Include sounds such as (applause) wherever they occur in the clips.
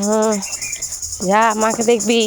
হুম যা মাকে দেখবি।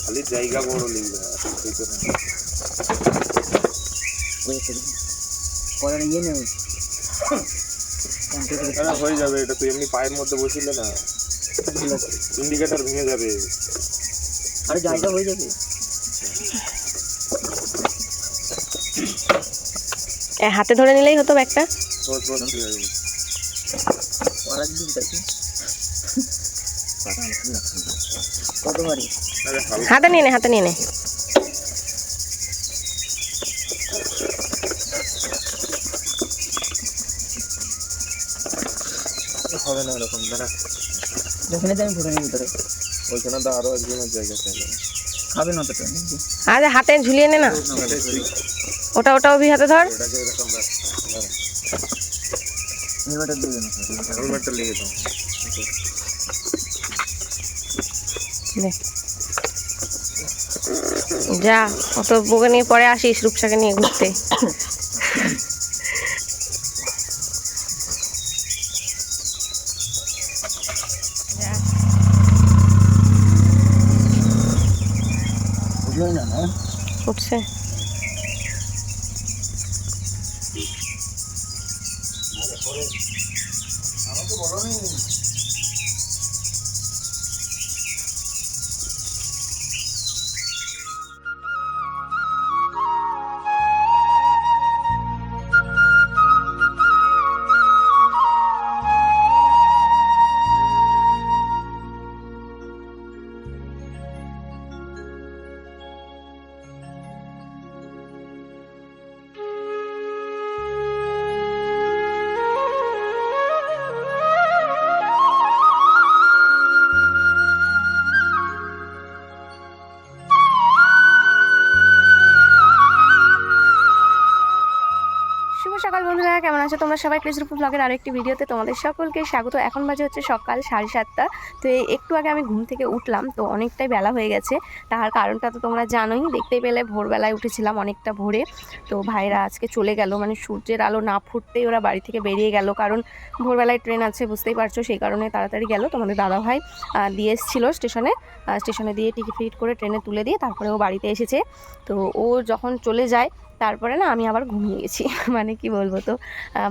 খালি জায়গা বড় লিখবে ইয়ে নেই হয়ে যাবে এটা তুই এমনি পায়ের মধ্যে বসিলে না। ইন্ডিকেটর ভেঙে যাবে। আরে জায়গা হয়ে যাবে। হাতে ধরে নিলেই হতো হালকা হাতে নিয়ে নে হাতে নিয়ে নে। হবে না এরকম দাঁড়া। যেখানে আমি ফুটে নিই ভিতরে ওইখানে তো আরও একজনের জায়গা চাইবে খাবে না নাকি আরে হাতে ঝুলিয়ে নে না। ওটা ওটা অভি হাতে ধর। যা অত বউকে নিয়ে পরে আসিস রূপসাকে নিয়ে ঘুরতে যা। বুঝলোই না না উঠছে শুভ কেমন আছো? তোমরা সবাই প্লিজ রূপ ব্লগের আরও একটি ভিডিওতে তোমাদের সকলকে স্বাগত। এখন বাজে হচ্ছে সকাল সাড়ে সাতটা। তো এই একটু আগে আমি ঘুম থেকে উঠলাম, তো অনেকটাই বেলা হয়ে গেছে। তার কারণটা তো তোমরা জানোই, দেখতে পেলে ভোরবেলায় উঠেছিলাম অনেকটা ভোরে। তো ভাইরা আজকে চলে গেল মানে সূর্যের আলো না ফুটতেই ওরা বাড়ি থেকে বেরিয়ে গেল। কারণ ভোরবেলায় ট্রেন আছে, বুঝতেই পারছ, সেই কারণে তাড়াতাড়ি গেল। তোমাদের দাদাভাই দিয়ে এসেছিল স্টেশনে। স্টেশনে দিয়ে টিকিট ফিট করে ট্রেনে তুলে দিয়ে তারপরে ও বাড়িতে এসেছে। তো ও যখন চলে যায় তারপরে না আমি আবার ঘুমিয়ে গেছি। (laughs) মানে কি বলব তো?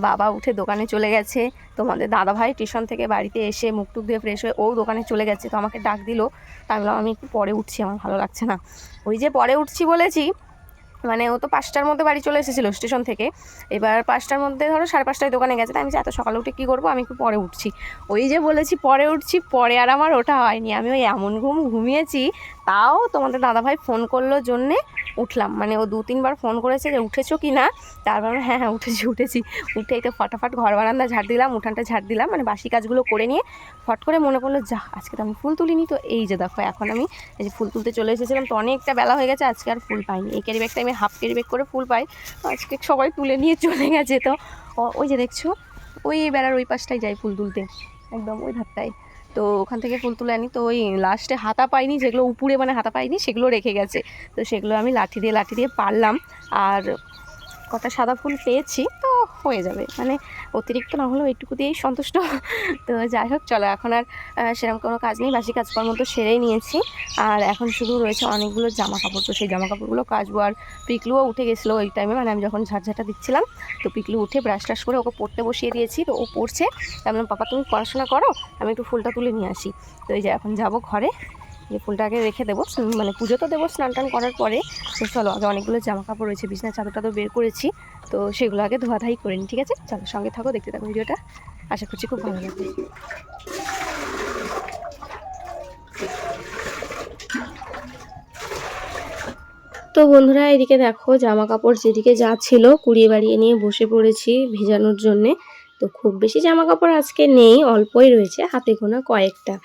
বাবা উঠে দোকানে চলে গেছে। তোমাদের দাদাভাই টিউশন থেকে বাড়িতে এসে মুখ টুক দিয়ে ফ্রেশ হয়ে ও দোকানে চলে গেছে। তো আমাকে ডাক দিল। তা আমি বললাম আমি একটু পরে উঠছি, আমার ভালো লাগছে না। ওই যে পরে উঠছি বলেছি মানে ও তো পাঁচটার মধ্যে বাড়ি চলে এসেছিল স্টেশন থেকে। এবার পাঁচটার মধ্যে ধরো সাড়ে পাঁচটায় দোকানে গেছে। তাই আমি এত সকালে উঠে কী করব? আমি একটু পরে উঠছি। ওই যে বলেছি পরে উঠছি, পরে আর আমার ওটা হয়নি। আমি ওই এমন ঘুম ঘুমিয়েছি তাও তোমাদের দাদাভাই ফোন করল জন্যে উঠলাম। মানে ও দু তিনবার ফোন করেছে যে, উঠেছো কি না? তারপর হ্যাঁ হ্যাঁ উঠেছি উঠেছি। উঠেই তো ফটাফট ঘর বারান্দা ঝাড় দিলাম, উঠানটা ঝাড় দিলাম মানে বাসি কাজগুলো করে নিয়ে ফট করে মনে পড়ল যা আজকে তো আমি ফুল তুলিনি। তো এই যে দেখো, এখন আমি এই যে ফুল তুলতে চলে এসেছিলাম, তো অনেকটা বেলা হয়ে গেছে, আজকে আর ফুল পাইনি। এই ক্যারি ব্যাগটা আমি হাফ ক্যারি ব্যাগ করে ফুল পাই, আজকে সবাই তুলে নিয়ে চলে গেছে তো। ওই যে দেখছ, ওই বেড়ার ওই পাশটাই যাই ফুল তুলতে, একদম ওই ধারটায়। তো ওখান থেকে ফুল তুলে আনি। তো ওই লাস্টে হাতা পাইনি, যেগুলো উপরে মানে হাতা পাইনি, সেগুলো রেখে গেছে। তো সেগুলো আমি লাঠি দিয়ে লাঠি দিয়ে পারলাম। আর কটা সাদা ফুল পেয়েছি, তো হয়ে যাবে। মানে অতিরিক্ত না হলেও এইটুকু দিয়েই সন্তুষ্ট। তো যাই হোক, চলো এখন আর সেরকম কোনো কাজ নেই। বাসি কাজকর্ম তো সেরেই নিয়েছি। আর এখন শুধু রয়েছে অনেকগুলো জামা কাপড় তো সেই জামা কাপড়গুলো কাচবো। আর পিকলুও উঠে গেছিল ওই টাইমে মানে আমি যখন ঝাড়ঝাটা দিচ্ছিলাম, তো পিকলু উঠে ব্রাশ টাশ করে ওকে পড়তে বসিয়ে দিয়েছি। তো ও পড়ছে তাই বললাম, পাপা, তুমি পড়াশোনা করো? আমি একটু ফুলটা তুলে নিয়ে আসি। তো এই যে এখন যাব ঘরে। যে ফুলটাকে রেখে দেবো। মানে পুজো তো দেবো স্নান টান করার পরে। তো চলো, আগে অনেকগুলো জামা কাপড় রয়েছে, বিছনা চাদর টাদর বের করেছি। তো সেগুলো আগে ধোয়াধাই করে নিই, ঠিক আছে? চলো, সঙ্গে থাকো, দেখতে থাকো ভিডিওটা। আশা করছি খুব ভালো লাগবে। তো বন্ধুরা, এদিকে দেখো জামা কাপড় যেদিকে যা ছিল, কুড়িয়ে বাড়িয়ে নিয়ে বসে পড়েছি ভেজানোর জন্যে। তো খুব বেশি জামা কাপড় আজকে নেই, অল্পই রয়েছে, হাতে গোনা কয়েকটা।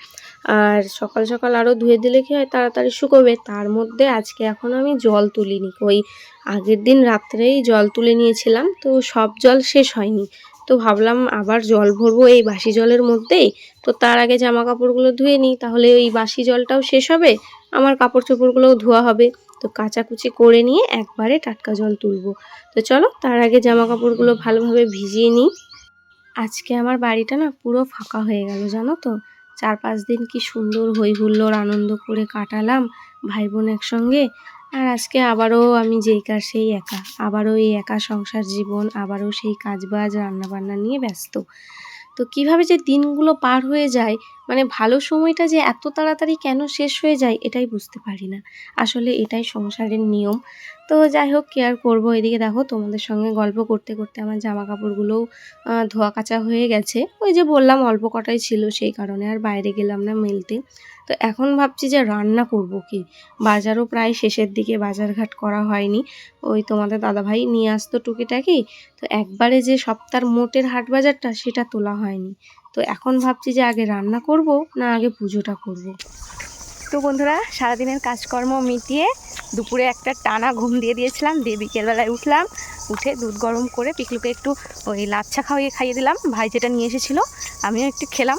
আর সকাল সকাল আরও ধুয়ে দিলে কি হয়, তাড়াতাড়ি শুকোবে। তার মধ্যে আজকে এখন আমি জল তুলিনি। ওই আগের দিন রাত্রেই জল তুলে নিয়েছিলাম, তো সব জল শেষ হয়নি। তো ভাবলাম আবার জল ভরবো এই বাসি জলের মধ্যেই। তো তার আগে জামা কাপড়গুলো ধুয়ে নিই, তাহলে ওই বাসি জলটাও শেষ হবে, আমার কাপড় চোপড়গুলোও ধোয়া হবে। তো তো কাচাকুচি করে নিয়ে একবারে টাটকা জল তুলবো। তো চলো, তার আগে জামা কাপড়গুলো ভালোভাবে ভিজিয়ে নিই। আজকে আমার বাড়িটা না পুরো ফাঁকা হয়ে গেল, জানো তো। চার পাঁচ দিন কি সুন্দর হই হুল্লোর আনন্দ করে কাটালাম ভাই বোন একসঙ্গে। আর আজকে আবারও আমি যেই কাজ, সেই একা। আবারও এই একা সংসার জীবন, আবারও সেই কাজবাজ, রান্নাবান্না নিয়ে ব্যস্ত। তো কীভাবে যে দিনগুলো পার হয়ে যায় মানে ভালো সময়টা যে এত তাড়াতাড়ি কেন শেষ হয়ে যায় এটাই বুঝতে পারি না। আসলে এটাই সংসারের নিয়ম। তো যাই হোক কেয়ার করব? এদিকে দেখো, তোমাদের সঙ্গে গল্প করতে করতে আমার জামা কাপড়গুলোও ধোয়া কাচা হয়ে গেছে। ওই যে বললাম, অল্প কটাই ছিল, সেই কারণে আর বাইরে গেলাম না মেলতে। তো এখন ভাবছি যে রান্না করব কি? বাজারও প্রায় শেষের দিকে বাজারঘাট করা হয়নি। ওই তোমাদের দাদাভাই নিয়ে আসতো টুকিটাকি। তো একবারে যে সপ্তাহের মোটের হাট বাজারটা সেটা তোলা হয়নি। তো এখন ভাবছি যে আগে রান্না করব না আগে পুজোটা করব। তো বন্ধুরা, সারাদিনের কাজকর্ম মিটিয়ে দুপুরে একটা টানা ঘুম দিয়ে দিয়েছিলাম, দিয়ে বিকেলবেলায় উঠলাম, উঠে দুধ গরম করে পিকলুকে একটু ওই লাচ্ছা খাওয়িয়ে খাইয়ে দিলাম। ভাই যেটা নিয়ে এসেছিল, আমিও একটু খেলাম।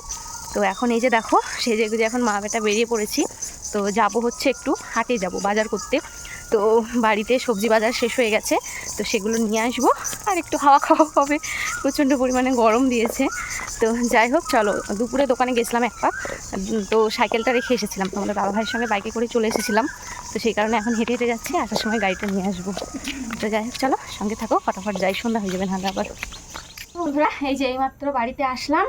তো এখন এই যে দেখো সেজে গুজে এখন মা বেটা বেরিয়ে পড়েছি। তো যাব হচ্ছে একটু হাটে যাব বাজার করতে। তো বাড়িতে সবজি বাজার শেষ হয়ে গেছে, তো সেগুলো নিয়ে আসব। আর একটু হাওয়া খাওয়া হবে, প্রচণ্ড পরিমাণে গরম দিয়েছে। তো যাই হোক, চলো, দুপুরে দোকানে গেছিলাম এক পাক তো সাইকেলটা রেখে এসেছিলাম। তোমাদের দাদা ভাইয়ের সঙ্গে বাইকে করে চলে এসেছিলাম। তো সেই কারণে এখন হেঁটে হেঁটে যাচ্ছি, আসার সময় গাড়িটা নিয়ে আসব। তো যাই হোক, চলো, সঙ্গে থাকো, ফটাফট যাই, সন্ধ্যা হয়ে যাবে নাহলে আবার। বন্ধুরা, এই যে এইমাত্র বাড়িতে আসলাম।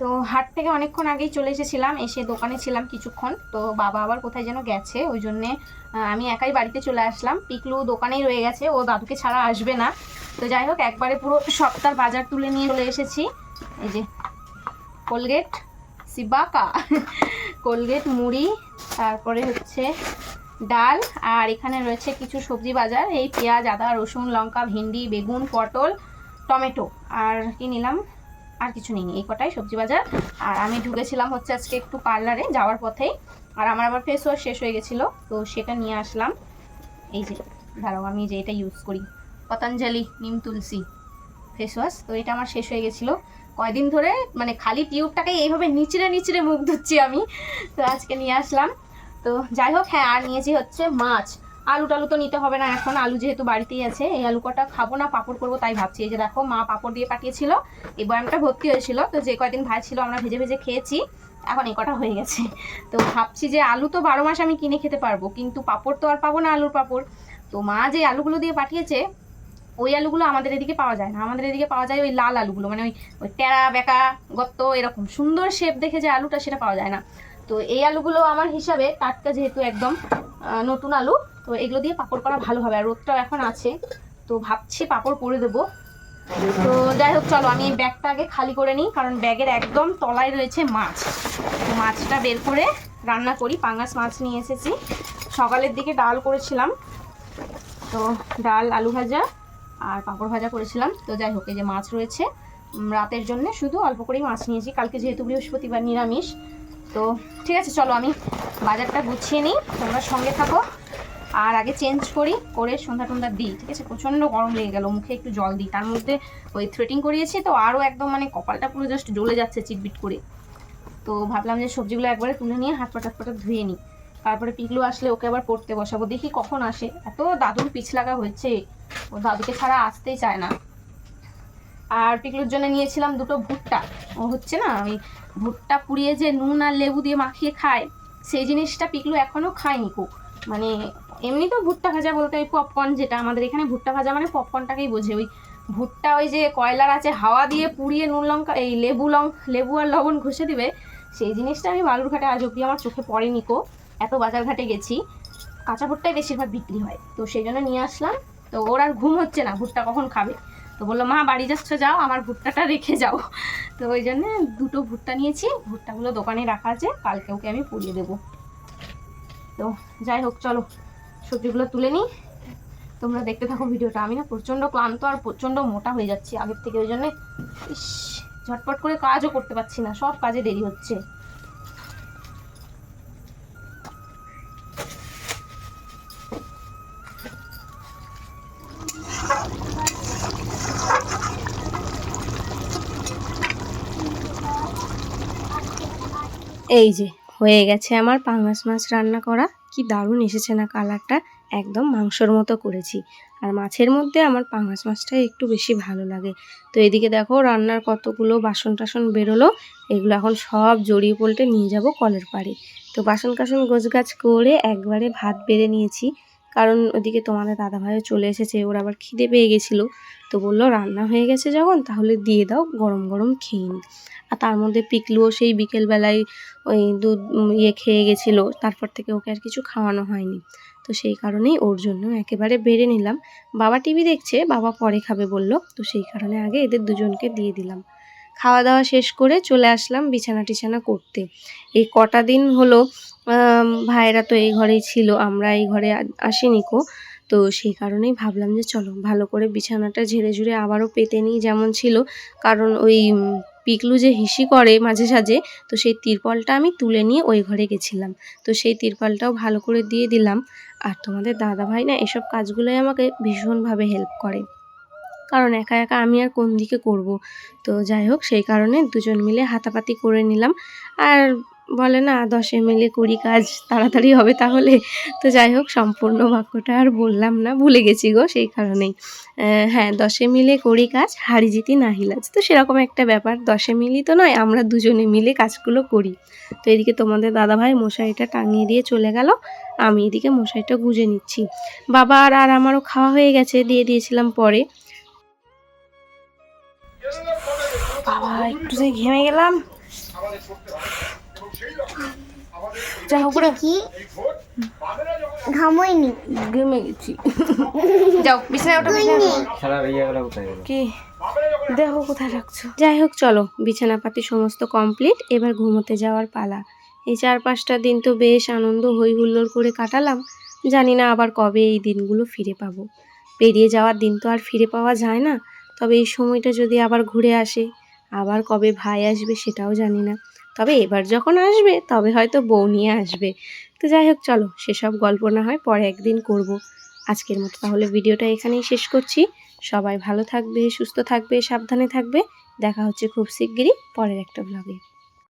তো হাট থেকে অনেকক্ষণ আগেই চলে এসেছিলাম, এসে দোকানে ছিলাম কিছুক্ষণ। তো বাবা আবার কোথায় যেন গেছে, ওই জন্যে আমি একাই বাড়িতে চলে আসলাম। পিকলু দোকানেই রয়ে গেছে, ও দাদুকে ছাড়া আসবে না। তো যাই হোক, একবারে পুরো সপ্তাহ বাজার তুলে নিয়ে চলে এসেছি। এই যে, কোলগেট, সিবাকা, কোলগেট মুড়ি, তারপরে হচ্ছে ডাল, আর এখানে রয়েছে কিছু সবজি বাজার। এই পেঁয়াজ, আদা, রসুন, লঙ্কা, ভেন্ডি, বেগুন, পটল, টমেটো। আর কি নিলাম? আর কিছু নিইনি এই কটাই সবজি বাজার। আর আমি ঢুকেছিলাম হচ্ছে আজকে একটু পার্লারে যাওয়ার পথেই। আর আমার আবার ফেস ওয়াশ শেষ হয়ে গেছিল, তো সেটা নিয়ে আসলাম। এই যে, দাঁড়াও, আমি যে এটা ইউজ করি। পতঞ্জলি নিম তুলসী ফেস ওয়াশ, তো এটা আমার শেষ হয়ে গেছিল। কয়দিন ধরে মানে খালি টিউবটাকে এইভাবে নিচড়ে নিচড়ে মুখ ধুচ্ছি আমি। তো আজকে নিয়ে আসলাম। তো যাই হোক হ্যাঁ আর নিয়েছি হচ্ছে মাছ। আলু টালু তো নিতে হবে না, এখন আলু যেহেতু বাড়িতেই আছে, এই আলু কটা খাব না, পাপড় করব তাই ভাবছি। এই যে দেখো, মা পাপড় দিয়ে পাঠিয়েছিল, এই বয়ামটা ভর্তি হয়েছিল, তো যে কয়দিন ভাই ছিল, আমরা ভেজে ভেজে খেয়েছি, এখন এই কটা হয়ে গেছে। তো ভাবছি যে আলু তো বারো মাস আমি কিনে খেতে পারব, কিন্তু পাপড় তো আর পাবো না আলুর পাপড়। তো মা যে আলুগুলো দিয়ে পাঠিয়েছে, ওই আলুগুলো আমাদের এদিকে পাওয়া যায় না, আমাদের এদিকে পাওয়া যায় ওই লাল আলুগুলো মানে ওই ওই টেরা, বেকা, গত্ত, এরকম সুন্দর শেপ দেখে যে আলুটা সেটা পাওয়া যায় না। তো এই আলুগুলো আমার হিসাবে টাটকা যেহেতু একদম নতুন আলু তো এগুলো দিয়ে পাপড় করা ভালো হবে, আর রোদটাও এখন আছে। তো ভাবছি পাপড় করে দেবো। তো যাই হোক, চলো, আমি ব্যাগটা আগে খালি করে নিই, কারণ ব্যাগের একদম তলায় রয়েছে মাছ। তো মাছটা বের করে রান্না করি, পাঙ্গাস মাছ নিয়ে এসেছি। সকালের দিকে ডাল করেছিলাম, তো ডাল, আলু ভাজা আর পাঁপড় ভাজা করেছিলাম। তো যাই হোক, এই যে মাছ রয়েছে রাতের জন্য শুধু অল্প করেই মাছ নিয়েছি। কালকে যেহেতু বৃহস্পতিবার নিরামিষ, তো ঠিক আছে, চলো, আমি বাজারটা গুছিয়ে নিই, তোমরা সঙ্গে থাকো। আর আগে চেঞ্জ করি, করে সন্ধ্যা টন্ধ্যা দিই, ঠিক আছে? প্রচণ্ড গরম লেগে গেল, মুখে একটু জল দিই। তার মধ্যে ওই থ্রেটিং করিয়েছি তো, আরও একদম মানে কপালটা পুরো জাস্ট জ্বলে যাচ্ছে চিটবিট করে। তো ভাবলাম যে সবজিগুলো একবারে তুলে নিয়ে হাত পাটা পাটা ধুয়ে নিই। তারপরে পিকলু আসলে ওকে আবার পড়তে বসাবো। দেখি কখন আসে। এত দাদুর পিছ লাগা হয়েছে। ও দাদুকে ছাড়া আসতেই চায় না। আর পিকলুর জন্য নিয়েছিলাম দুটো ভুট্টা। ও হচ্ছে না, ওই ভুট্টা পুড়িয়ে যে নুন আর লেবু দিয়ে মাখিয়ে খায়, সেই জিনিসটা পিকলু এখনও খায়নি কো। মানে এমনি তো ভুট্টা ভাজা বলতে ওই পপকর্ন যেটা আমাদের এখানে ভুট্টা ভাজা মানে পপকর্নটাকেই বোঝে। ওই ভুট্টা ওই যে কয়লার আছে, হাওয়া দিয়ে পুড়িয়ে নুন লঙ্কা, এই লেবু লং, লেবু আর লবণ ঘষে দিবে, সেই জিনিসটা আমি বালুরঘাটে আজ অব্দি আমার চোখে পড়েনি কো। এত বাজারঘাটে গেছি। কাঁচা ভুট্টাই বেশিরভাগ বিক্রি হয়। তো সেই জন্য নিয়ে আসলাম। তো ওর আর ঘুম হচ্ছে না, ভুট্টা কখন খাবে? তো বলল, মা, বাড়ি যাচ্ছ, যাও, আমার ভুট্টাটা রেখে যাও। তো ওই জন্য দুটো ভুট্টা নিয়েছি। ভুট্টাগুলো দোকানে রাখা আছে, কালকে ওকে আমি পুড়িয়ে দেবো। তো যাই হোক, চলো। সবজিগুলো তুলে নিই। তোমরা দেখতে থাকো ভিডিওটা। আমি না প্রচণ্ড ক্লান্ত আর প্রচণ্ড মোটা হয়ে যাচ্ছি আগের থেকে, ওই জন্যে ইস, ঝটপট করে কাজও করতে পারছি না। সব কাজে দেরি হচ্ছে। এই যে, হয়ে গেছে আমার পাঙ্গাস মাছ রান্না করা। কি দারুণ এসেছে না কালারটা একদম মাংসর মতো করেছি। আর মাছের মধ্যে আমার পাঙাশ মাছটাই একটু বেশি ভালো লাগে। তো এদিকে দেখো রান্নার কতগুলো বাসন টাসন বেরোলো, এগুলো এখন সব জড়িয়ে পল্টে নিয়ে যাব কলের পাড়ে। তো বাসন কাসন গোছগাছ করে একবারে ভাত বেড়ে নিয়েছি। কারণ ওদিকে তোমাদের দাদাভাইও চলে এসেছে, ওর আবার খিদে পেয়ে গেছিল। তো বলল, রান্না হয়ে গেছে যখন, তাহলে দিয়ে দাও, গরম গরম খেয়ে নিই আর তার মধ্যে পিকলুও সেই বিকেলবেলায় ওই দুধ ইয়ে খেয়ে গেছিল, তারপর থেকে ওকে আর কিছু খাওয়ানো হয়নি। তো সেই কারণেই ওর জন্য একেবারে বেড়ে নিলাম। বাবা টিভি দেখছে, বাবা পরে খাবে বলল, তো সেই কারণে আগে এদের দুজনকে দিয়ে দিলাম। খাওয়া দাওয়া শেষ করে চলে আসলাম বিছানা টিছানা করতে। এই কটা দিন হলো ভাইয়েরা তো এই ঘরেই ছিল, আমরা এই ঘরে আসিনি কো। তো সেই কারণেই ভাবলাম যে চলো, ভালো করে বিছানাটা ঝেড়ে ঝুড়ে আবারও পেতে নিই যেমন ছিল। কারণ ওই পিকলু যে হিসি করে মাঝে সাঝে, তো সেই তিরপলটা আমি তুলে নিয়ে ওই ঘরে গেছিলাম। তো সেই তিরপলটাও ভালো করে দিয়ে দিলাম। আর তোমাদের দাদা ভাই না, এসব কাজগুলোই আমাকে ভীষণভাবে হেল্প করে। কারণ একা একা আমি আর কোন দিকে করব? তো যাই হোক, সেই কারণে দুজন মিলে হাতাপাতি করে নিলাম। আর বলে না, দশে মিলে কুড়ি কাজ, তাড়াতাড়ি হবে তাহলে। তো যাই হোক, সম্পূর্ণ বাক্যটা আর বললাম না, ভুলে গেছি গো সেই কারণেই। হ্যাঁ দশে মিলে করি কাজ, হারি জিতি নাহিলাজ তো সেরকম একটা ব্যাপার, দশে মিলি তো নয়, আমরা দুজনে মিলে কাজগুলো করি। তো এদিকে তোমাদের দাদাভাই মশারিটা টাঙিয়ে দিয়ে চলে গেল, আমি এদিকে মশারিটা গুজে নিচ্ছি। বাবা আর আর আমারও খাওয়া হয়ে গেছে, দিয়ে দিয়েছিলাম পরে। বাবা একটু যে ঘেমে গেলাম। যা হোক রে, কি ঘেমে গেছি। (laughs) যাও বিছানায় ওঠো বিছানায় কোথায় কি? দেহ কোথায় রাখছো। যাই হোক চলো বিছানাপাতি সমস্ত কমপ্লিট এবার ঘুমোতে যাওয়ার পালা। এই চার পাঁচটা দিন তো বেশ আনন্দ হই হুল্লোড় করে কাটালাম। জানি না আবার কবে এই দিনগুলো ফিরে পাবো। পেরিয়ে যাওয়ার দিন তো আর ফিরে পাওয়া যায় না। তবে এই সময়টা যদি আবার ঘুরে আসে, আবার কবে ভাই আসবে সেটাও জানি না। তবে এবার যখন আসবে, তবে হয়তো বউ নিয়ে আসবে। তো যাই হোক, চলো, সেসব গল্প না হয় পরে একদিন করব। আজকের মতো তাহলে ভিডিওটা এখানেই শেষ করছি। সবাই ভালো থাকবে, সুস্থ থাকবে, সাবধানে থাকবে। দেখা হচ্ছে খুব শিগগিরই পরের একটা ব্লগে